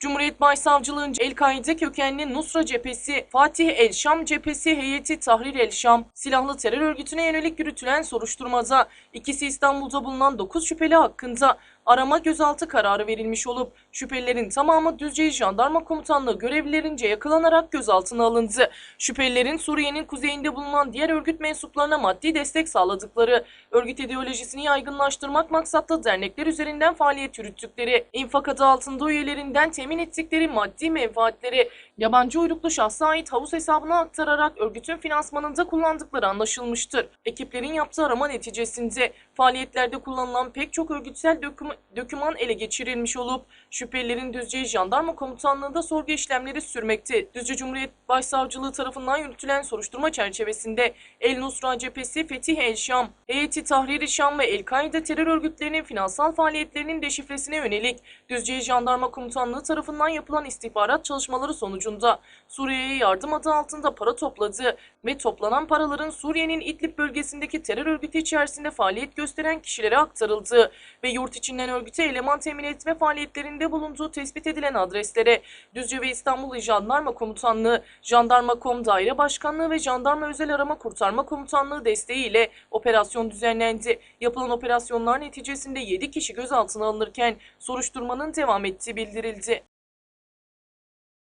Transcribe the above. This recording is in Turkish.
Cumhuriyet Başsavcılığınca El-Kaide kökenli Nusra Cephesi, Fatih El-Şam Cephesi Heyeti Tahrir El-Şam, silahlı terör örgütüne yönelik yürütülen soruşturmada ikisi İstanbul'da bulunan 9 şüpheli hakkında arama gözaltı kararı verilmiş olup şüphelilerin tamamı Düzce Jandarma Komutanlığı görevlilerince yakalanarak gözaltına alındı. Şüphelilerin Suriye'nin kuzeyinde bulunan diğer örgüt mensuplarına maddi destek sağladıkları, örgüt ideolojisini yaygınlaştırmak maksatlı dernekler üzerinden faaliyet yürüttükleri, infak adı altında üyelerinden temin ettikleri maddi menfaatleri yabancı uyruklu şahsa ait havuz hesabına aktararak örgütün finansmanında kullandıkları anlaşılmıştır. Ekiplerin yaptığı arama neticesinde faaliyetlerde kullanılan pek çok örgütsel döküm- döküman ele geçirilmiş olup şüphelilerin Düzce Jandarma Komutanlığı'nda sorgu işlemleri sürmekte. Düzce Cumhuriyet Başsavcılığı tarafından yürütülen soruşturma çerçevesinde El Nusra Cephesi, Fetih El Şam, Heyeti Tahrir-i Şam ve El-Kaide terör örgütlerinin finansal faaliyetlerinin deşifresine yönelik Düzce Jandarma Komutanlığı tarafından yapılan istihbarat çalışmaları sonucunda Suriye'ye yardım adı altında para topladığı ve toplanan paraların Suriye'nin İdlib bölgesindeki terör örgütü içerisinde faaliyet gösteren kişilere aktarıldığı ve yurt içinden örgüte eleman temin etme faaliyetlerinde bulunduğu tespit edilen adreslere Düzce ve İstanbul İl Jandarma Komutanlığı, Jandarma.com Daire Başkanlığı ve Jandarma Özel Arama Kurtarma Komutanlığı desteğiyle operasyon düzenlendi. Yapılan operasyonlar neticesinde 7 kişi gözaltına alınırken soruşturmanın devam ettiği bildirildi.